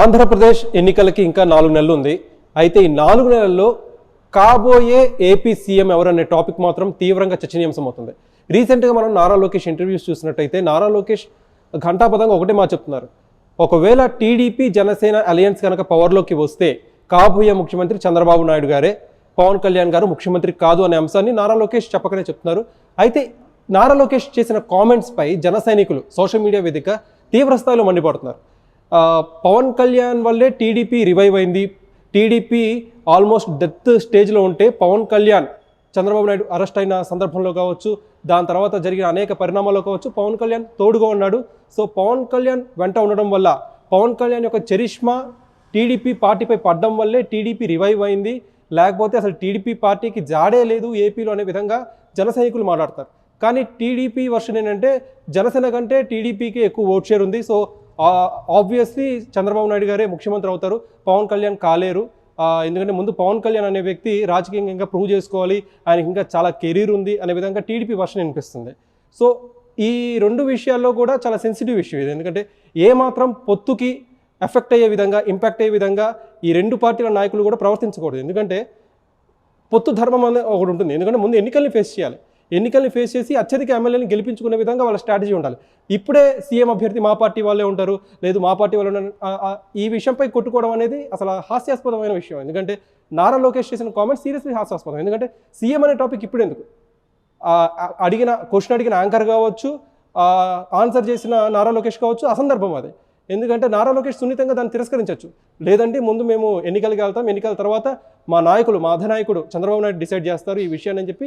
ఆంధ్రప్రదేశ్ ఎన్నికలకి ఇంకా నాలుగు నెలలు ఉంది. అయితే ఈ నాలుగు నెలల్లో కాబోయే ఏపీ సీఎం ఎవరనే టాపిక్ మాత్రం తీవ్రంగా చర్చనీయాంశం అవుతుంది. రీసెంట్గా మనం నారా లోకేష్ ఇంటర్వ్యూస్ చూసినట్టయితే నారా లోకేష్ ఘంటాపదంగా ఒకటే మాట చెప్తున్నారు. ఒకవేళ టీడీపీ జనసేన అలయన్స్ కనుక పవర్లోకి వస్తే కాబోయే ముఖ్యమంత్రి చంద్రబాబు నాయుడు గారే పవన్ కళ్యాణ్ గారు ముఖ్యమంత్రి కాదు అనే అంశాన్ని నారా లోకేష్ చెప్పకనే చెప్తున్నారు. అయితే నారా లోకేష్ చేసిన కామెంట్స్పై జన సైనికులు సోషల్ మీడియా వేదిక తీవ్ర స్థాయిలో మండిపడుతున్నారు. పవన్ కళ్యాణ్ వల్లే టీడీపీ రివైవ్ అయింది. టీడీపీ ఆల్మోస్ట్ డెత్ స్టేజ్లో ఉంటే పవన్ కళ్యాణ్ చంద్రబాబు నాయుడు అరెస్ట్ అయిన సందర్భంలో కావచ్చు దాని తర్వాత జరిగిన అనేక పరిణామాల్లో కావచ్చు పవన్ కళ్యాణ్ తోడుగా ఉన్నాడు. సో పవన్ కళ్యాణ్ వెంట ఉండడం వల్ల పవన్ కళ్యాణ్ యొక్క చరిష్మా టీడీపీ పార్టీపై పడ్డం వల్లే టీడీపీ రివైవ్ అయింది. లేకపోతే అసలు టీడీపీ పార్టీకి జాడే లేదు ఏపీలో అనే విధంగా జనసైనికులు మాట్లాడతారు. కానీ టీడీపీ వర్షన్ ఏంటంటే జనసేన కంటే టీడీపీకి ఎక్కువ ఓట్ షేర్ ఉంది. సో ఆబ్వియస్లీ చంద్రబాబు నాయుడు గారే ముఖ్యమంత్రి అవుతారు. పవన్ కళ్యాణ్ కాలేరు. ఎందుకంటే ముందు పవన్ కళ్యాణ్ అనే వ్యక్తి రాజకీయంగా ఇంకా ప్రూవ్ చేసుకోవాలి. ఆయనకి ఇంకా చాలా కెరీర్ ఉంది అనే విధంగా టీడీపీ వర్షన్ వినిపిస్తుంది. సో ఈ రెండు విషయాల్లో కూడా చాలా సెన్సిటివ్ ఇష్యూ ఇది. ఎందుకంటే ఏ మాత్రం పొత్తుకి ఎఫెక్ట్ అయ్యే విధంగా ఇంపాక్ట్ అయ్యే విధంగా ఈ రెండు పార్టీల నాయకులు కూడా ప్రవర్తించకూడదు. ఎందుకంటే పొత్తు ధర్మం అనేది ఒకటి ఉంటుంది. ఎందుకంటే ముందు ఎన్నికల్ని ఫేస్ చేయాలి. ఎన్నికల్ని ఫేస్ చేసి అత్యధిక ఎమ్మెల్యేని గెలిపించుకునే విధంగా వాళ్ళ స్ట్రాటజీ ఉండాలి. ఇప్పుడే సీఎం అభ్యర్థి మా పార్టీ వాళ్ళే ఉంటారు లేదు మా పార్టీ వాళ్ళు ఈ విషయంపై కొట్టుకోవడం అనేది అసలు హాస్యాస్పదమైన విషయం. ఎందుకంటే నారా లోకేష్ చేసిన కామెంట్ సీరియస్లీ హాస్యాస్పదం. ఎందుకంటే సీఎం అనే టాపిక్ ఇప్పుడు ఎందుకు? అడిగిన క్వశ్చన్ అడిగిన యాంకర్ కావచ్చు ఆన్సర్ చేసిన నారా లోకేష్ కావచ్చు అసందర్భం అది. ఎందుకంటే నారా లోకేష్ సున్నితంగా దాన్ని తిరస్కరించవచ్చు లేదంటే ముందు మేము ఎన్నికలకి వెళ్తాం. ఎన్నికల తర్వాత మా నాయకులు మా అధనాయకుడు చంద్రబాబు నాయుడు డిసైడ్ చేస్తారు ఈ విషయాన్ని అని చెప్పి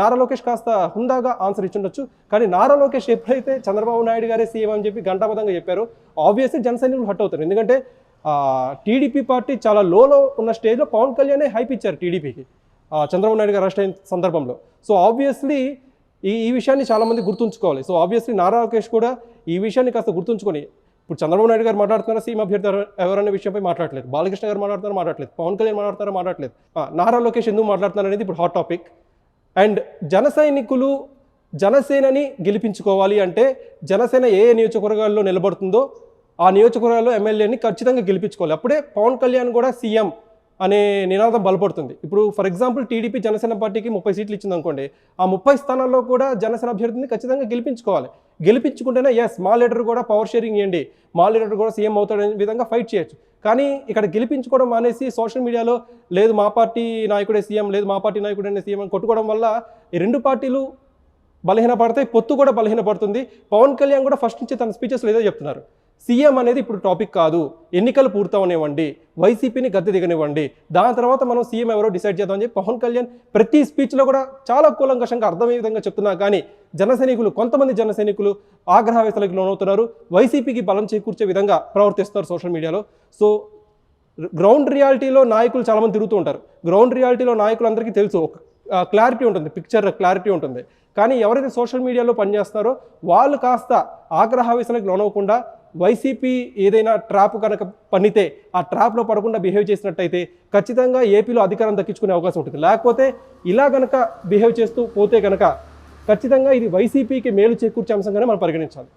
నారా లోకేష్ కాస్త హుందాగా ఆన్సర్ ఇచ్చుండొచ్చు. కానీ నారా లోకేష్ ఎప్పుడైతే చంద్రబాబు నాయుడు గారే సీఎం అని చెప్పి గంటాపదంగా చెప్పారో ఆబ్వియస్లీ జనసైనికులు హట్ అవుతారు. ఎందుకంటే టీడీపీ పార్టీ చాలా లోలో ఉన్న స్టేజ్లో పవన్ కళ్యాణే హైప్ ఇచ్చారు టీడీపీకి చంద్రబాబు నాయుడు గారు అరెస్ట్ అయిన సందర్భంలో. సో ఆబ్వియస్లీ ఈ ఈ విషయాన్ని చాలామంది గుర్తుంచుకోవాలి. సో ఆబ్వియస్లీ నారా లోకేష్ కూడా ఈ విషయాన్ని కాస్త గుర్తుంచుకొని ఇప్పుడు చంద్రబాబు నాయుడు గారు మాట్లాడుతున్నారు? సీఎం అభ్యర్థి ఎవరనే విషయంపై మాట్లాడలేదు బాలకృష్ణ గారు మాట్లాడుతున్నారు? మాట్లాడలేదు పవన్ కళ్యాణ్ మాట్లాడుతారో మాట్లాడలేదు నారా లోకేష్ ఎందుకు మాట్లాడుతున్నారు అనేది ఇప్పుడు హాట్ టాపిక్ అండ్ జన సైనికులు జనసేనని గెలిపించుకోవాలి అంటే జనసేన ఏ ఏ నియోజకవర్గాల్లో నిలబడుతుందో ఆ నియోజకవర్గాల్లో ఎమ్మెల్యేని ఖచ్చితంగా గెలిపించుకోవాలి. అప్పుడే పవన్ కళ్యాణ్ కూడా సీఎం అనే నినాదం బలపడుతుంది. ఇప్పుడు ఫర్ ఎగ్జాంపుల్ టీడీపీ జనసేన పార్టీకి ముప్పై సీట్లు ఇచ్చింది అనుకోండి ఆ ముప్పై స్థానాల్లో కూడా జనసేన అభ్యర్థిని ఖచ్చితంగా గెలిపించుకోవాలి. గెలిపించుకుంటేనే ఎస్ మా లీడర్ కూడా పవర్ షేరింగ్ ఇవ్వండి మా లీడర్ కూడా సీఎం అవుతాడనే విధంగా ఫైట్ చేయొచ్చు. కానీ ఇక్కడ గెలిపించుకోవడం మానేసి సోషల్ మీడియాలో లేదు మా పార్టీ నాయకుడే సీఎం లేదు మా పార్టీ నాయకుడే సీఎం అని కొట్టుకోవడం వల్ల ఈ రెండు పార్టీలు బలహీనపడతాయి పొత్తు కూడా బలహీనపడుతుంది. పవన్ కళ్యాణ్ కూడా ఫస్ట్ నుంచి తన స్పీచెస్లో ఏదో చెప్తున్నారు. సీఎం అనేది ఇప్పుడు టాపిక్ కాదు. ఎన్నికలు పూర్తవనివ్వండి. వైసీపీని గద్దె దిగనివ్వండి. దాని తర్వాత మనం సీఎం ఎవరో డిసైడ్ చేద్దామని చెప్పి పవన్ కళ్యాణ్ ప్రతి స్పీచ్లో కూడా చాలా కూలంకషంగా అర్థమయ్యే విధంగా చెప్తున్నా కానీ జన సైనికులు కొంతమంది జన సైనికులు లోనవుతున్నారు. వైసీపీకి బలం చేకూర్చే విధంగా ప్రవర్తిస్తున్నారు సోషల్ మీడియాలో. సో గ్రౌండ్ రియాలిటీలో నాయకులు చాలామంది తిరుగుతూ ఉంటారు. గ్రౌండ్ రియాలిటీలో నాయకులు అందరికీ తెలుసు ఒక క్లారిటీ ఉంటుంది పిక్చర్ క్లారిటీ ఉంటుంది. కానీ ఎవరైతే సోషల్ మీడియాలో పనిచేస్తారో వాళ్ళు కాస్త ఆగ్రహావేశాలకు లోనవ్వకుండా వైసీపీ ఏదైనా ట్రాప్ కనుక పన్నితే ఆ ట్రాప్లో పడకుండా బిహేవ్ చేసినట్టయితే ఖచ్చితంగా ఏపీలో అధికారం దక్కించుకునే అవకాశం ఉంటుంది. లేకపోతే ఇలా కనుక బిహేవ్ చేస్తూ పోతే కనుక ఖచ్చితంగా ఇది వైసీపీకి మేలు చేకూర్చే అంశంగానే మనం పరిగణించాలి.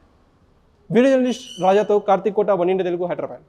వీడియో జర్నలిస్ట్ రాజాతో కార్తీక్ కోట వన్ ఇండియా తెలుగు హైదరాబాద్.